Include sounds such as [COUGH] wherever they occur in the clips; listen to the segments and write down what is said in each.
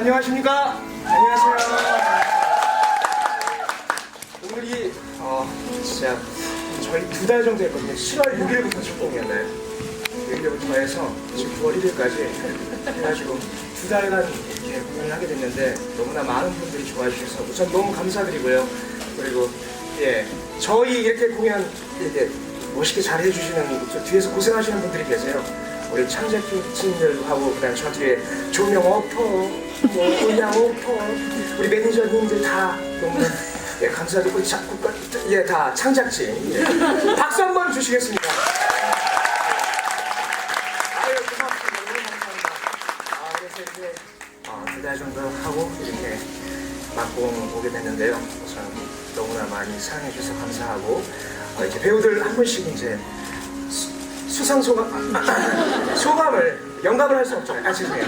안녕하십니까? 안녕하세요. 오늘이 어 진짜 저희 두 달 정도 했거든요. 7월 6일부터 첫 공이었나요? 6일부터 해서 지금 9월 1일까지 해가지고 두 달간 이렇게 공연을 하게 됐는데 너무나 많은 분들이 좋아해 주셔서 우선 너무 감사드리고요. 그리고 예 저희 이렇게 공연 이렇게 멋있게 잘 해주시는 저 뒤에서 고생하시는 분들이 계세요. 우리 창작팀들하고 그다음 저 뒤에 조명 오퍼, 뭐 음향 오퍼, 우리 매니저님들 다 너무 예, 감사드리고 작곡가 예다 창작팀 예. 박수 한번 주시겠습니까? 아유 고맙습니다. 너무 감사합니다. 아 그래서 이제 어, 두달 정도 하고 이렇게 막공 오게 됐는데요. 우선 너무나 많이 사랑해 주셔서 감사하고 어, 이제 배우들 한 분씩 이제 수- 수상 소감 소감을 영감을 할 수 없잖아요. 아 죄송해요.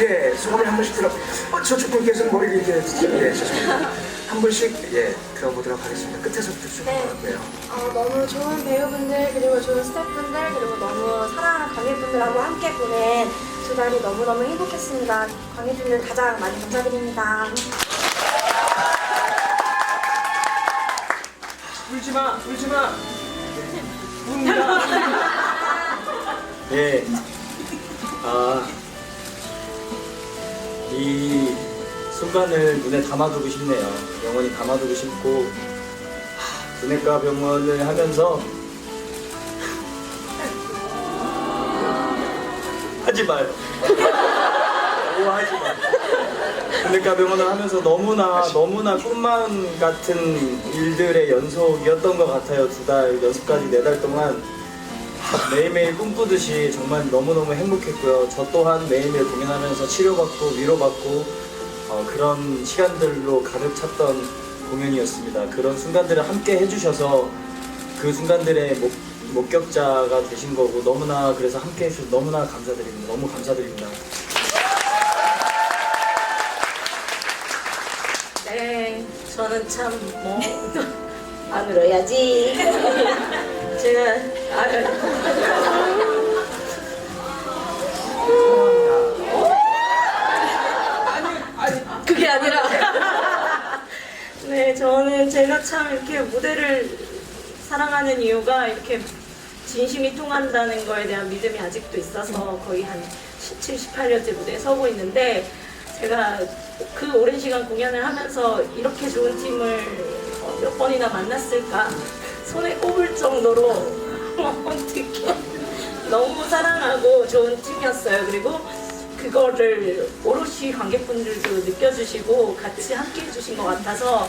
예 소감을 한 분씩 들어. 어, 저쪽 분께서는 머리를 이렇게 예 죄송합니다. 한 분씩 예 들어보도록 하겠습니다. 끝에서부터 쭉 네. 할게요. 어, 너무 좋은 배우분들 그리고 좋은 스태프분들 그리고 너무 사랑하는 관객분들하고 함께 보낸 두 달이 너무너무 행복했습니다. 관객분들 가장 많이 감사드립니다. 울지 마, 울지 마. 예. [LAUGHS] 아, 이 순간을 눈에 담아두고 싶네요. 영원히 담아두고 싶고, 하, 눈외과 병원을 하면서, [LAUGHS] 하지 마요. [LAUGHS] 오, 하지 마. 눈외과 병원을 하면서 너무나, 너무나 꿈만 같은 일들의 연속이었던 것 같아요. 두 달, 가지, 네 달 동안. 매일매일 꿈꾸듯이 정말 너무너무 행복했고요. 저 또한 매일매일 공연하면서 치료받고 위로받고 어, 그런 시간들로 가득 찼던 공연이었습니다. 그런 순간들을 함께 해주셔서 그 순간들의 목, 목격자가 되신 거고 너무나 그래서 함께 해주셔서 너무나 감사드립니다. 너무 감사드립니다. 네, 저는 참 뭐. 안 울어야지. [LAUGHS] 제가 아유, 그게 아니라. [LAUGHS] 네, 저는 제가 참 이렇게 무대를 사랑하는 이유가 이렇게 진심이 통한다는 거에 대한 믿음이 아직도 있어서 거의 한 17, 18년째 무대에 서고 있는데 제가 그 오랜 시간 공연을 하면서 이렇게 좋은 팀을 어, 몇 번이나 만났을까 손에 꼽을 정도로 [LAUGHS] 너무 사랑하고 좋은 팀이었어요. 그리고 그거를 오롯이 관객분들도 느껴주시고 같이 함께 해주신 것 같아서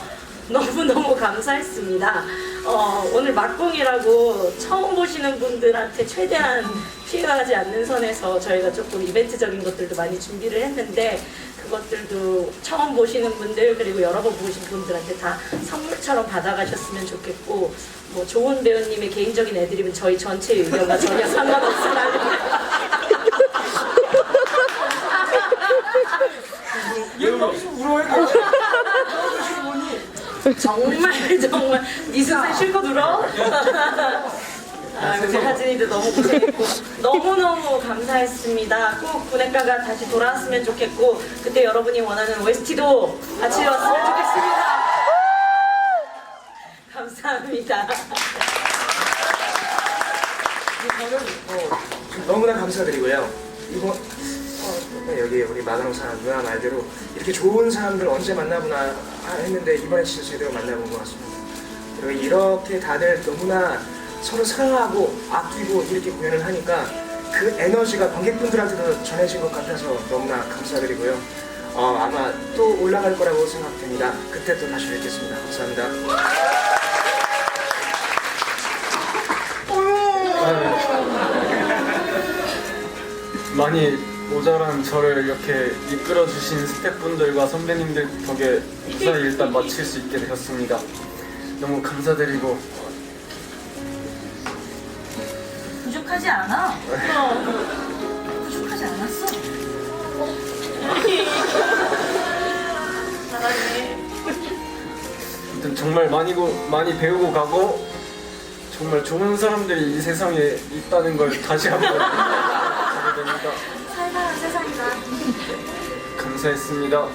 너무너무 감사했습니다. 어, 오늘 막공이라고 처음 보시는 분들한테 최대한 피해가지 않는 선에서 저희가 조금 이벤트적인 것들도 많이 준비를 했는데 그것들도 처음 보시는 분들 그리고 여러 번 보신 분들한테 다 선물처럼 받아가셨으면 좋겠고 뭐 좋은 배우님의 개인적인 애드립은 저희 전체 의견과 전혀 상관없으나 얘 너무 울어요. 울어주시는 분이. 정말 [LAUGHS] 정말 니 스스로 실컷 울어? 아, 우리 하진이도 너무 고생했고 너무너무 감사했습니다. 꼭 분해가가 다시 돌아왔으면 좋겠고 그때 여러분이 원하는 OST도 같이 왔으면 좋겠습니다. 감사합니다. 저는 어, 너무나 감사드리고요. 이거 어, 네, 여기 우리 사람 누나 말대로 이렇게 좋은 사람들 언제 만나보나 했는데 이번에 진짜 제대로 만나본 것 같습니다. 그리고 이렇게 다들 너무나 서로 사랑하고 아끼고 이렇게 공연을 하니까 그 에너지가 관객분들한테도 전해진 것 같아서 너무나 감사드리고요. 어, 아마 또 올라갈 거라고 생각됩니다. 그때 또 다시 뵙겠습니다. 감사합니다. 많이 모자란 저를 이렇게 이끌어 주신 스태프분들과 선배님들 덕에 무사히 일단 마칠 수 있게 되었습니다. 너무 감사드리고 부족하지 않아? 부족하지 않았어. 사랑해. 아무튼 정말 많이 고, 많이 배우고 가고 정말 좋은 사람들이 이 세상에 있다는 걸 다시 한번 [LAUGHS] 저에게 됩니다. 세상이다. 감사했습니다.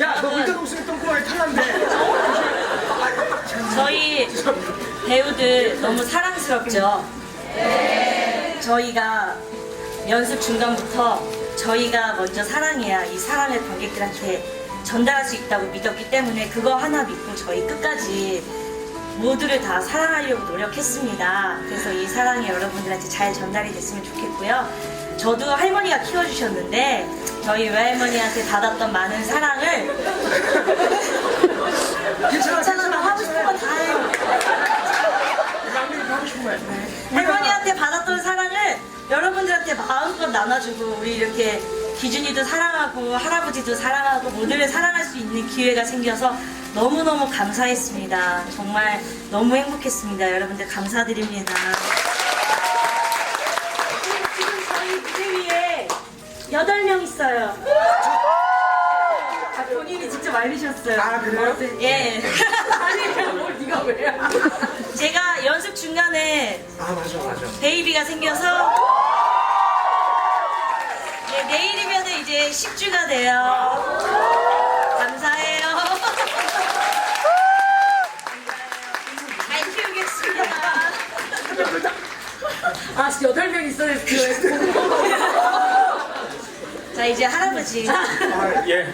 야, 너 물가도 없으면 똥꼬에 탈란데. 저희 배우들 너무 사랑스럽죠? 저희가 연습 중간부터 저희가 먼저 사랑해야 이 사랑을 관객들한테 전달할 수 있다고 믿었기 때문에 그거 하나 믿고 저희 끝까지 모두를 다 사랑하려고 노력했습니다. 그래서 이 사랑이 여러분들한테 잘 전달이 됐으면 좋겠고요. 저도 할머니가 키워주셨는데 저희 외할머니한테 받았던 많은 사랑을 괜찮아, 나 하고 싶은 거다 해요. 막내도 하고 싶은 말. 할머니한테 받았던 사랑을 여러분들한테 마음껏 나눠주고 우리 이렇게 기준이도 사랑하고 할아버지도 사랑하고 모두를 사랑할 수 있는 기회가 생겨서 너무너무 감사했습니다. 정말 너무 행복했습니다. 여러분들 감사드립니다. 지금 저희 무대 위에 8명 있어요. 아, 본인이 직접 알리셨어요. 아, 그래요? 예. 아니, 뭘 네가 왜? 제가 연습 중간에 아, 맞아, 맞아. 베이비가 생겨서 네, 내일이면 이제 10주가 돼요. 감사해요. 잘 키우겠습니다. 아, 여덟 명 있어야 자, 이제 할아버지. 아, 예.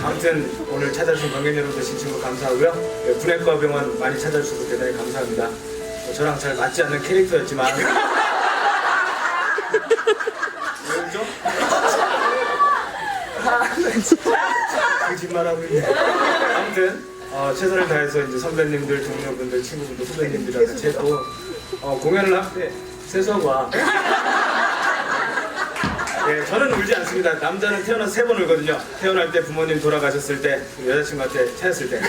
아무튼 오늘 찾아주신 관객 여러분들 진심으로 감사하고요. 예, 분해과 병원 많이 찾아주셔서 대단히 감사합니다. 어, 저랑 잘 맞지 않는 캐릭터였지만. 왜 웃죠? 거짓말하고 있네. 아무튼 어, 최선을 다해서 이제 선배님들, 동료분들, 친구분들, 후배님들이랑 같이 했고 어, 공연을 할 때 세서가 네, 저는 울지 않습니다. 남자는 태어나서 세 번 울거든요. 태어날 때 부모님 돌아가셨을 때, 그리고 여자친구한테 차였을 때.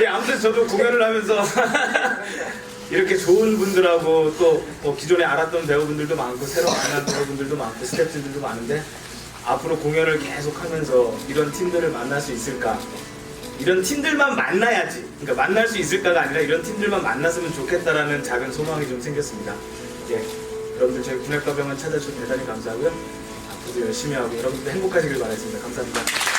예, 아무튼 저도 공연을 하면서 [LAUGHS] 이렇게 좋은 분들하고 또, 뭐 기존에 알았던 배우분들도 많고 새로 만난 배우분들도 많고 스태프분들도 많은데 앞으로 공연을 계속 하면서 이런 팀들을 만날 수 있을까? 이런 팀들만 만나야지. 그러니까 만날 수 있을까가 아니라 이런 팀들만 만났으면 좋겠다라는 작은 소망이 좀 생겼습니다. 예. 여러분들 저희 분해과 병원 찾아주셔서 대단히 감사하고요. 앞으로도 열심히 하고 여러분들 행복하시길 바라겠습니다. 감사합니다.